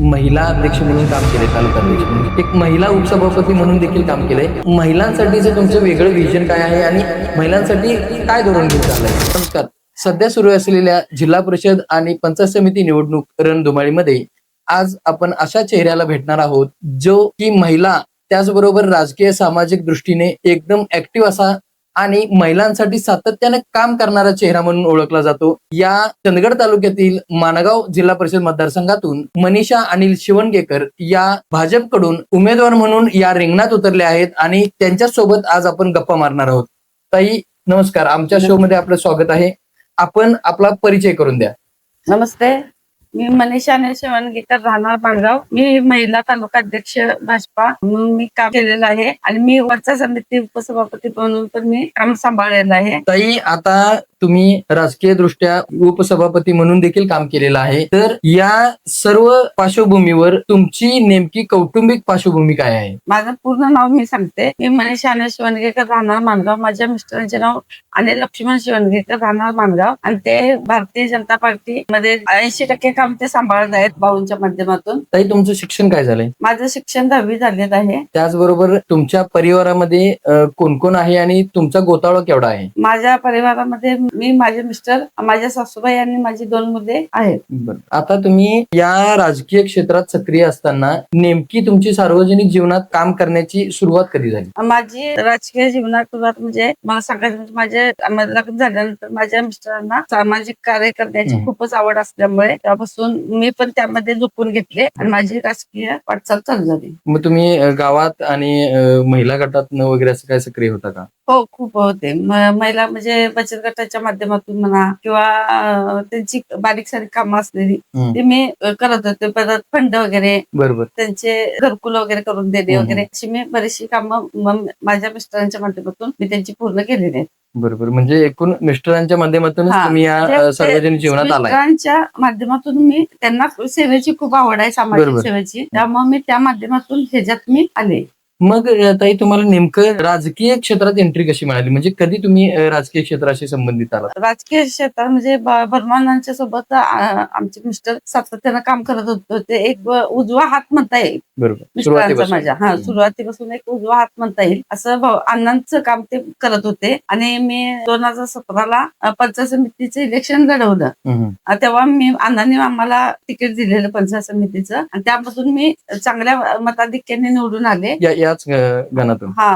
महिला अध्यक्ष म्हणून काम केले तालुका अध्यक्ष म्हणून. एक महिला उपसभापती म्हणून देखील काम केलंय. महिलांसाठीचं तुमचं वेगळं विजन काय आहे आणि महिलांसाठी काय धोरण घेऊन चाललंय? नमस्कार. सध्या सुरू असलेल्या जिल्हा परिषद आणि पंचायत समिती निवडणूक रणधुमाळीमध्ये आज आपण अशा चेहऱ्याला भेटणार आहोत जो की महिला त्याचबरोबर राजकीय सामाजिक दृष्टीने एकदम ऍक्टिव्ह असा आणि महिलांसाठी सातत्याने काम करणारा चेहरा म्हणून ओळखला जातो. या चंदगड तालुक्यातील माणगाव जिल्हा परिषद मतदारसंघातून मनीषा अनिल शिवणगेकर या भाजपकडून उमेदवार म्हणून या रिंगणात उतरले आहेत आणि त्यांच्यासोबत आज आपण गप्पा मारणार आहोत. ताई नमस्कार. आमच्या शो मध्ये आपलं स्वागत आहे. आपण आपला परिचय करून द्या. नमस्ते. मी मनीषा शिवणगीकर राहणार बांधगाव मी महिला तालुका अध्यक्ष भाजपा. म्हणून मी काम केलेलं आहे. आणि मी वरचा समिती उपसभापती म्हणून पण मी काम सांभाळलेलं आहे. ताई आता तुम्ही राजकीय दृष्ट्या उपसभापती म्हणून देखील काम केलेलं आहे. तर या सर्व पार्श्वभूमीवर तुमची नेमकी कौटुंबिक पार्श्वभूमी काय आहे? माझं पूर्ण नाव मी सांगते. मी मनीषा अनिल शिवणगेकर राहणार मानगाव माझ्या मिस्टरांचे नाव अनिल लक्ष्मण शिवणगेकर राहणार मानगाव आणि ते भारतीय जनता पार्टी मध्ये ऐंशी टक्के काम ते सांभाळत आहेत भाऊंच्या माध्यमातून. ताई तुमचं शिक्षण काय झालंय? माझं शिक्षण दहावी झालेलं आहे. त्याचबरोबर तुमच्या परिवारामध्ये अ, कोण कोण आहे आणि तुमचा गोतावळा केवढा आहे? माझ्या परिवारामध्ये मी माझे मिस्टर माझ्या सासूबाई आणि माझी दोन मुले आहेत. बरं. आता तुम्ही या राजकीय क्षेत्रात सक्रिय असताना नेमकी तुमची सार्वजनिक जीवनात काम करण्याची सुरुवात कधी झाली? माझी राजकीय जीवनात सुरुवात म्हणजे मला सांगायचं म्हणजे माझे लग्न झाल्यानंतर माझ्या मिस्टरांना सामाजिक कार्य करण्याची हम्म. खूपच आवड असल्यामुळे त्यापासून मी पण त्यामध्ये झोपून घेतले आणि माझी राजकीय वाटचाल चालू झाली. मग तुम्ही अ, गावात आणि अ, महिला गटात वगैरे असं काय सक्रिय होता का? हो खूप होते. म- महिला म्हणजे बचत गटाच्या माध्यमातून म्हणा किंवा अं, त्यांची बारीक सारीक कामं असलेली हम्म. ती मी अं, करत होते. परत फंड वगैरे बरोबर. त्यांचे घरकुल वगैरे करून देणे हम्म. वगैरे अशी मी बरीचशी कामं म- माझ्या मिस्टरांच्या माध्यमातून मी त्यांची पूर्ण केलेली आहेत. बरोबर म्हणजे एकूण मिस्टरांच्या माध्यमातूनच हा. तुम्ही या ते- ते सार्वजनिक जीवनात आलाय मिस्टरांच्या माध्यमातून मी त्यांना सेवेची खूप आवड आहे सामाजिक बरोबर. सेवेची त्यामुळे मी त्या माध्यमातून ह्याच्यात मी आले मग ताई तुम्हाला नेमकं राजकीय क्षेत्रात एंट्री कशी मिळाली? म्हणजे कधी तुम्ही राजकीय क्षेत्राशी संबंधित आलात? राजकीय क्षेत्रात म्हणजे बर्मानांच्या सोबत आमचे मिस्टर सातत्यानं काम करत होते. ते एक उजवा हात म्हणता येईल. बरोबर. माझ्या. हा सुरुवातीपासून एक उजवा हात म्हणता येईल. असं अण्णांचं काम ते करत होते. आणि मी दोन हजार सतराला पंचायत समितीचं इलेक्शन लढवलं. तेव्हा मी अण्णांनी आम्हाला तिकीट दिलेलं पंचायत समितीचं. आणि त्यापासून मी चांगल्या मताधिक्याने निवडून आले. याच गणातून हा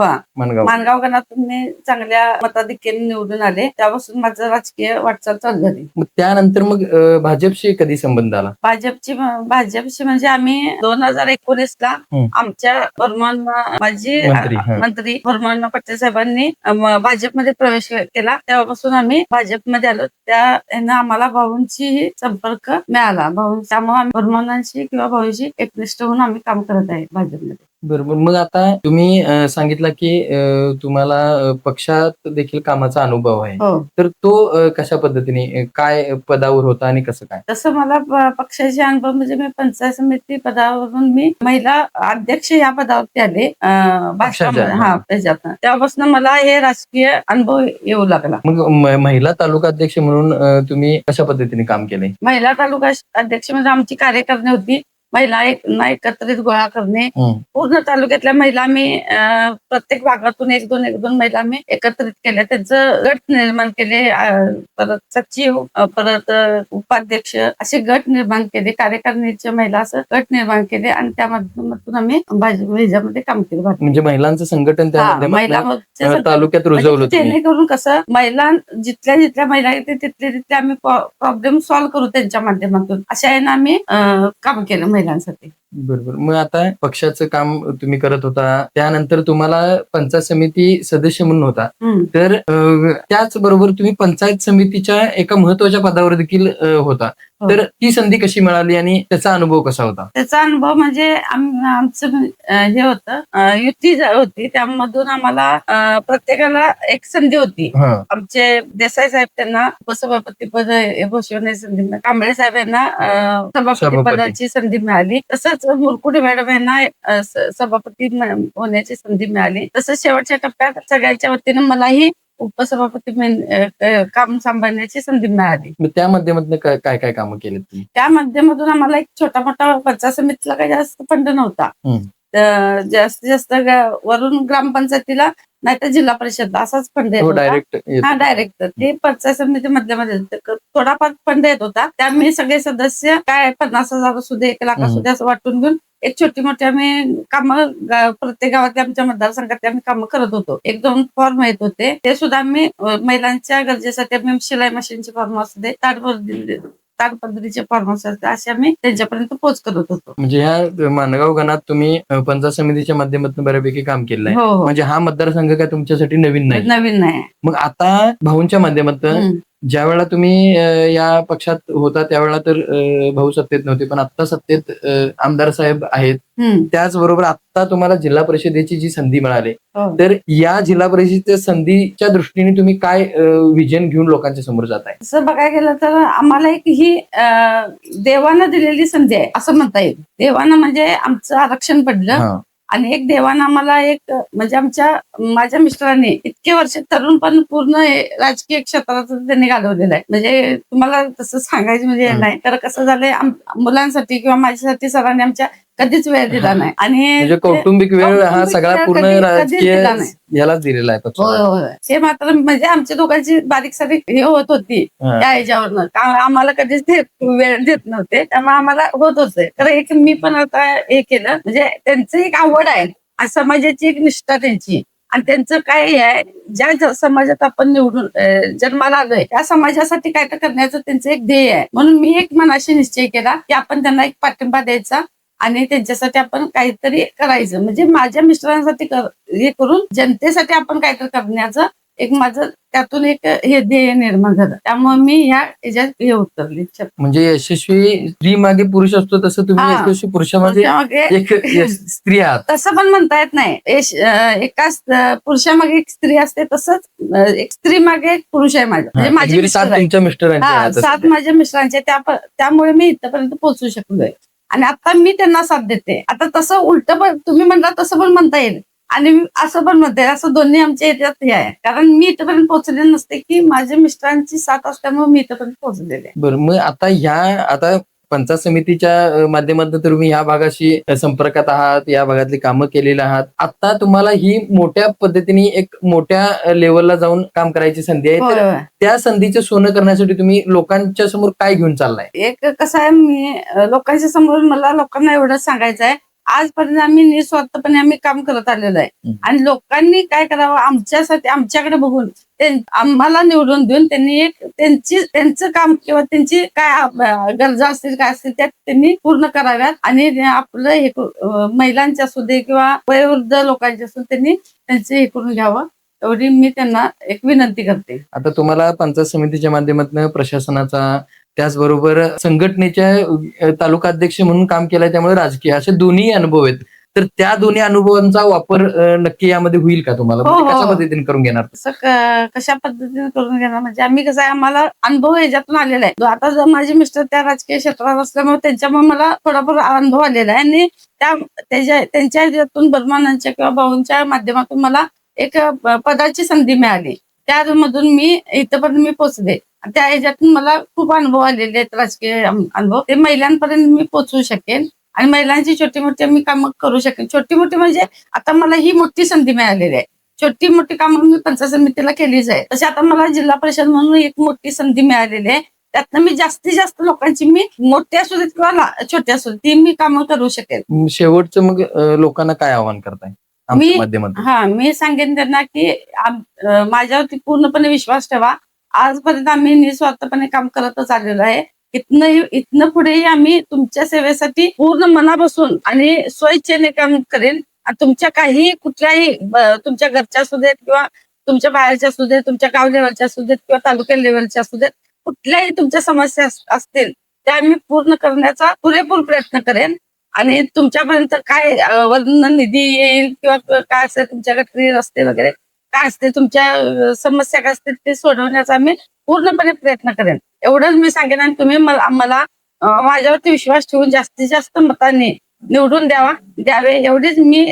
हा मनगाव मानगाव गणातून मी चांगल्या मताधिक्याने निवडून आले. त्यापासून माझं राजकीय वाटचाल चालू झाली. मग त्यानंतर मग अ, भाजपशी कधी संबंध आला? भाजपची भाजपची म्हणजे आम्ही दोन हजार एकोणीस ला हम्म. आमच्या बर्मन माझी मंत्री, हा. मंत्री पटेल साहेबांनी अम, भाजपमध्ये प्रवेश केला. तेव्हापासून आम्ही भाजपमध्ये आलो. त्या यांना आम्हाला भाऊंची संपर्क मिळाला. भाऊ त्यामुळे आम्ही बर्मनांशी किंवा भाऊंशी एकनिष्ठ होऊन आम्ही काम करत आहे भाजपमध्ये. बरोबर. मग आता तुम्ही अ, सांगितलं की अ, तुम्हाला अ, पक्षात देखील कामाचा अनुभव आहे. हो. तर तो अ, कशा पद्धतीने अ, काय पदावर होता आणि कसं काय? तसं मला प- पक्षाचे अनुभव म्हणजे मी पंचायत समिती पदावरून मी महिला अध्यक्ष या पदावरती आले अं, भाजपामध्ये पक्षाच्या, हा त्याच्यात तेव्हापासून मला हे राजकीय अनुभव येऊ लागला. मग म- महिला तालुका अध्यक्ष म्हणून अ, तुम्ही कशा पद्धतीने काम केलंय महिला तालुका अध्यक्ष म्हणजे आमची कार्यकारिणी होती. महिला एकत्रित गोळा करणे. हम्म. पूर्ण तालुक्यातल्या महिला मी प्रत्येक भागातून एक दोन एक दोन महिला मी एकत्रित केल्या. त्यांचं गट निर्माण केले परत सचिव परत उपाध्यक्ष असे गट निर्माण केले. कार्यकारिणीच्या महिला असं गट निर्माण केले आणि त्या माध्यमातून आम्ही भाजप ह्याच्यामध्ये काम केलं. म्हणजे महिलांचं संघटन हा, सगळं- तालुक्यात रुजवलं म्हणजे जेणेकरून कसं महिला जिथल्या जिथल्या महिला येते तिथले तिथले आम्ही प्रॉब्लेम सॉल्व्ह करू त्यांच्या माध्यमातून. अशा यानं आम्ही काम केलं महिलांसाठी बरोबर. मग आता पक्षाचं काम तुम्ही करत होता त्यानंतर तुम्हाला पंचायत समिती सदस्य म्हणून होता. तर अ, त्याचबरोबर तुम्ही पंचायत समितीच्या एका महत्त्वाच्या पदावर देखील होता. हो. तर ती संधी कशी मिळाली आणि त्याचा अनुभव कसा होता? त्याचा अनुभव म्हणजे आम- आमचं हे होतं युती होती. त्यामधून आम्हाला प्रत्येकाला एक संधी होती. आमचे देसाई साहेब त्यांना उपसभापती पद संधी कांबळे साहेब यांना सभापती. पदाची संधी मिळाली. तसंच मुरकुटे मॅडम यांना सभापती होण्याची संधी मिळाली. तसंच शेवटच्या टप्प्यात सगळ्यांच्या वतीनं मलाही उपसभापती काम सांभाळण्याची संधी मिळाली. त्या माध्यमातून काय काय कामं तुम्ही? त्या माध्यमातून आम्हाला एक छोटा मोठा पंचायत समितीला काही जास्त फंड नव्हता. जास्तीत जास्त वरून ग्रामपंचायतीला नाहीतर जिल्हा परिषद असाच फंड येत हो होता. डायरेक्ट हा डायरेक्ट ते पंचायत समिती मधल्यामध्ये थोडाफार फंड येत होता. त्या मी सगळे सदस्य काय पन्नास हजार असू दे एक लाख असू. दे असं वाटून घेऊन एक छोटी मोठी आम्ही कामं प्रत्येक गावातल्या आमच्या मतदारसंघातले आम्ही कामं करत होतो. एक दोन फॉर्म येत होते. ते सुद्धा आम्ही महिलांच्या गरजेसाठी आम्ही शिलाई मशीनचे फॉर्म असू दे ताडपदरी ताडपदरीचे फॉर्म असू दे असे आम्ही त्यांच्यापर्यंत पोच करत होतो. म्हणजे ह्या मानगाव गणात तुम्ही पंचायत समितीच्या माध्यमातून बऱ्यापैकी काम केलं आहे हो हो. म्हणजे हा मतदारसंघ काय तुमच्यासाठी नवीन नाही? नवीन नाही. मग आता भाऊंच्या माध्यमातून हम्म. ज्या वेळेला तुम्ही या पक्षात होता त्यावेळेला तर भाऊ सत्तेत नव्हते. पण आता सत्तेत आमदार साहेब आहेत. त्याचबरोबर आता तुम्हाला जिल्हा परिषदेची जी संधी मिळाली हो. तर या जिल्हा परिषदेच्या संधीच्या दृष्टीने तुम्ही काय विजन घेऊन लोकांच्या समोर जात आहे? तसं बघायला गेलं तर आम्हाला एक ही देवानं दिलेली संधी आहे असं म्हणता येईल. देवानं म्हणजे आमचं आरक्षण पडलं. आणि एक देवानं आम्हाला एक म्हणजे आमच्या माझ्या मिस्टरांनी इतके वर्ष तरुण पण पूर्ण राजकीय क्षेत्रात त्यांनी घालवलेलं आहे म्हणजे तुम्हाला तसं सांगायचं म्हणजे. नाही तर कसं झालंय मुलांसाठी किंवा माझ्यासाठी सरांनी आमच्या कधीच वेळ दिला नाही. आणि म्हणजे ते- कौटुंबिक वेळ हा कौटुंबिक सगळा वेळ पूर्ण कधी- कधीच राजकीय दिला नाही. यालाच दिलेला आहे होय पक्षाला. होय. हे मात्र म्हणजे आमच्या दोघांची बारीक सारीक हे होत होती हा. त्या ह्याच्यावरनं. का आम्हाला कधीच ते वेळ देत नव्हते. त्यामुळे आम्हाला होत होते. तर एक मी पण आता हे केलं. म्हणजे त्यांचं एक आवड आहे. आणि समाजाची एक निष्ठा त्यांची. आणि त्यांचं काय हे आहे? ज्या ज- समाजात आपण निवडून अं, जन्माला आलोय त्या समाजासाठी काय तर करण्याचं त्यांचं एक ध्येय आहे. म्हणून मी एक मनाशी निश्चय केला की आपण त्यांना एक पाठिंबा द्यायचा. आणि त्यांच्यासाठी आपण काहीतरी करायचं. म्हणजे माझ्या मिस्टरांसाठी कर- हे करून जनतेसाठी आपण काहीतरी करण्याचं एक माझं त्यातून एक हे ध्येय निर्माण झालं. त्यामुळे मी ह्या ह्याच्यात हे उतरली. म्हणजे यशस्वी स्त्री मागे पुरुष असतो तसं तुम्ही. यशस्वी पुरुषामागे त्यामागे एक स्त्री आहात. तसं पण म्हणता येत नाही. एका पुरुषामागे एक स्त्री असते तसंच एक स्त्री मागे एक पुरुष आहे माझं. म्हणजे माझे मिस्टर सात. माझ्या मिस्टरांचे त्यामुळे मी इथपर्यंत पोहोचू शकलोय. आणि आता मी त्यांना साथ देते. आता तसं उलट पण तुम्ही म्हणला तसं पण म्हणता येईल. आणि असं पण म्हणते असं दोन्ही आमच्या याच्यात हे आहे. कारण मी इथपर्यंत पोहोचले नसते की माझ्या मिस्टरांची साथ असल्यामुळे मी इथपर्यंत पोहोचलेले बरं मग आता ह्या आता पंचायत समितीच्या माध्यमातून तुम्ही ह्या भागाशी संपर्कात आहात या भागातली कामं केलेली आहात. आता तुम्हाला ही मोठ्या पद्धतीने एक मोठ्या लेवलला जाऊन काम करायची संधी आहे. त्या संधीचं सोनं करण्यासाठी तुम्ही लोकांच्या समोर काय घेऊन चाललाय? एक कसं आहे मी लोकांच्या समोर मला लोकांना एवढंच सांगायचं आहे. आजपर्यंत आम्ही निस्वार्थपणे आम्ही काम करत आलेलो आहे. आणि लोकांनी काय करावं आमच्यासाठी आमच्याकडे बघून आम्हाला निवडून देऊन त्यांनी एक त्यांची त्यांचं काम किंवा त्यांची काय गरजा असतील काय असतील त्या त्यांनी पूर्ण कराव्यात. आणि आपलं हे महिलांच्या महिलांचे असू दे किंवा वयोवृद्ध लोकांचे असून त्यांनी त्यांचे हे करून घ्यावं. एवढी मी त्यांना एक विनंती करते. आता तुम्हाला पंचायत समितीच्या माध्यमातून प्रशासनाचा त्याचबरोबर संघटनेच्या तालुका अध्यक्ष म्हणून काम केलंय त्यामुळे राजकीय असे दोन्ही अनुभव आहेत. तर त्या दोन्ही अनुभवांचा वापर नक्की यामध्ये होईल का तुम्हाला? हो, म्हणजे हो. कशा पद्धतीने करून घेणार? असं क- कशा पद्धतीने करून घेणार? म्हणजे आम्ही कसं आहे आम्हाला अनुभव ह्याच्यातून आलेला आहे. आता जर माझे मिस्टर त्या राजकीय क्षेत्रात असल्यामुळे त्यांच्यामुळे मला थोडाफार अनुभव आलेला आहे. आणि त्या त्याच्या त्यांच्या ह्याच्यातून बर्मानांच्या किंवा भाऊंच्या माध्यमातून मला एक प- पदाची संधी मिळाली. त्यामधून मी इथपर्यंत मी पोहोचले त्या ह्याच्यातून मला खूप अनुभव आलेले आहेत राजकीय अम- अनुभव. ते महिलांपर्यंत मी पोहोचू शकेन. आणि महिलांची छोटी मोठी मी कामं करू शकेन. छोटी मोठी म्हणजे आता मला ही मोठी संधी मिळालेली आहे. छोटी मोठी कामं मी पंचायत समितीला केलीच आहे. तशी आता मला जिल्हा परिषद म्हणून एक मोठी संधी मिळालेली आहे. त्यातनं मी जास्तीत जास्त लोकांची मी मोठी असू देत किंवा छोटी असू ती मी कामं करू शकेल म, शेवटचं मग लोकांना काय आवाहन करताय? मी- हा मी सांगेन त्यांना की माझ्यावरती पूर्णपणे विश्वास ठेवा. आजपर्यंत आम्ही निस्वार्थपणे काम करतच आलेलो आहे. इथनं इथनं पुढेही आम्ही तुमच्या सेवेसाठी पूर्ण मनापासून आणि स्वइच्छेने काम करेन. तुमच्या काही कुठल्याही तुमच्या घरच्या असू देत किंवा तुमच्या बाहेरच्या असू देत तुमच्या गाव लेवलच्या असू देत किंवा तालुक्या लेवलच्या असू देत कुठल्याही तुमच्या समस्या असतील त्या मी पूर्ण करण्याचा पुरेपूर प्रयत्न करेन. आणि तुमच्यापर्यंत काय वर्णन निधी येईल किंवा काय असेल तुमच्याकडे रस्ते वगैरे काय असते तुमच्या समस्या काय असतील ते सोडवण्याचा मी पूर्णपणे प्रयत्न करेन. एवढंच मी सांगेन आणि तुम्ही मला मला माझ्यावरती विश्वास ठेवून जास्तीत जास्त मतांनी निवडून द्यावा. द्यावे एवढीच मी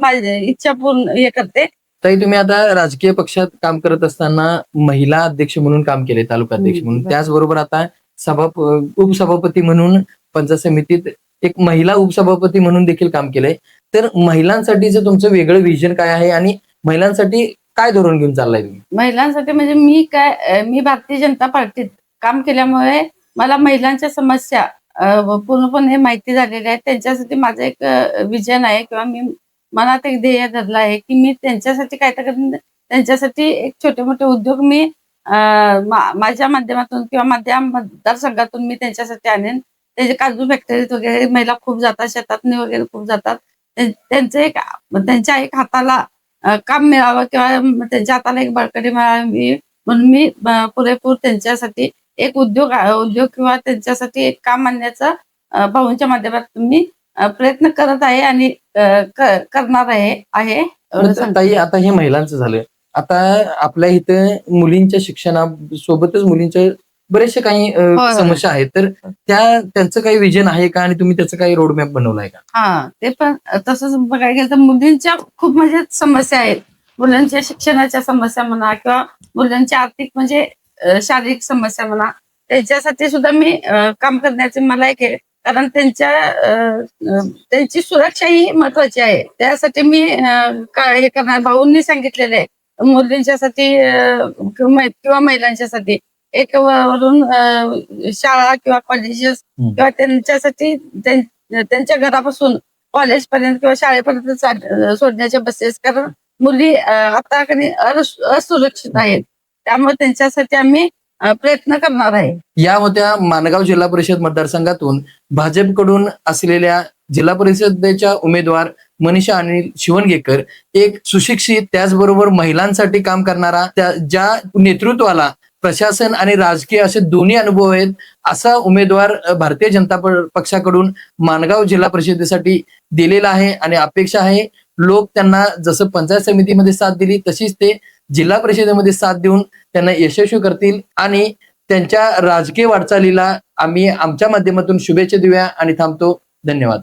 माझी इच्छा पूर्ण हे करते. ताई तुम्ही आता राजकीय पक्षात काम करत असताना महिला अध्यक्ष म्हणून काम केले तालुका अध्यक्ष म्हणून. बरं. त्याचबरोबर आता सभा उपसभापती म्हणून पंचायत समितीत एक महिला उपसभापती म्हणून देखील काम केलंय. तर महिलांसाठीचं तुमचं वेगळं विजन काय आहे आणि महिलांसाठी काय धोरण घेऊन चाललाय तुम्ही? महिलांसाठी म्हणजे मी काय मी भारतीय जनता पार्टीत काम केल्यामुळे मला महिलांच्या समस्या पूर्णपणे माहिती झालेल्या आहेत त्यांच्यासाठी माझं एक विजन आहे किंवा मी मनात एक ध्येय धरलं आहे की मी त्यांच्यासाठी काय तर त्यांच्यासाठी एक छोटे मोठे उद्योग मी माझ्या माध्यमातून किंवा माझ्या मतदारसंघातून मी त्यांच्यासाठी आणेन. त्याचे काजू फॅक्टरीत वगैरे महिला खूप जातात शेतातनी वगैरे खूप जातात. त्यांचं एक त्यांच्या एक हाताला काम मिळावं किंवा त्यांच्या हाताला एक बळकटी मिळावी म्हणून मी पुरेपूर त्यांच्यासाठी एक उद्योग उद्योग किंवा त्यांच्यासाठी एक काम आणण्याचा भाऊंच्या माध्यमातून मी प्रयत्न करत आहे आणि करणार आहे. ताई आता हे महिलांचं झालं आता आपल्या इथं मुलींच्या शिक्षणासोबतच मुलींच्या बरेचसे काही. समस्या आहेत. तर त्या त्यांचं काही विजन आहे का? आणि तुम्ही त्याचं काही रोडमॅप बनवलाय का? हा ते पण तसंच बघायला गेलं तर मुलींच्या खूप म्हणजे समस्या आहेत. मुलांच्या शिक्षणाच्या समस्या म्हणा किंवा मुलांच्या आर्थिक म्हणजे शारीरिक समस्या म्हणा त्यांच्यासाठी सुद्धा मी काम करण्याचे मला एक हे- कारण त्यांच्या त्यांची सुरक्षा ही महत्वाची आहे. त्यासाठी मी हे करणार भाऊंनी सांगितलेले आहे. मुलींच्यासाठी किंवा महिलांच्यासाठी. एक वरून शाळा किंवा कॉलेजेस. किंवा त्यांच्यासाठी त्यां- त्यांच्या घरापासून कॉलेज पर्यंत किंवा शाळेपर्यंत सोडण्याच्या बसेस. कारण मुली आता कधी असुरक्षित आहेत. त्यामुळे त्यांच्यासाठी आम्ही प्रयत्न करणार आहे. या होत्या मानगाव जिल्हा परिषद मतदारसंघातून भाजपकडून असलेल्या जिल्हा परिषदेच्या उमेदवार मनीषा अनिल शिवणगेकर एक सुशिक्षित त्याचबरोबर महिलांसाठी काम करणारा त्या ज्या नेतृत्वाला प्रशासन आणि राजकीय असे दोन्ही अनुभव आहेत असा उमेदवार भारतीय जनता पक्षाकडून मानगाव जिल्हा परिषदेसाठी दिलेला आहे आणि अपेक्षा आहे. लोक त्यांना जसं पंचायत समितीमध्ये साथ दिली तशीच ते जिल्हा परिषदेमध्ये साथ देऊन त्यांना यशस्वी करतील. आणि त्यांच्या राजकीय वाटचालीला आम्ही आमच्या माध्यमातून शुभेच्छा देऊया आणि थांबतो. धन्यवाद.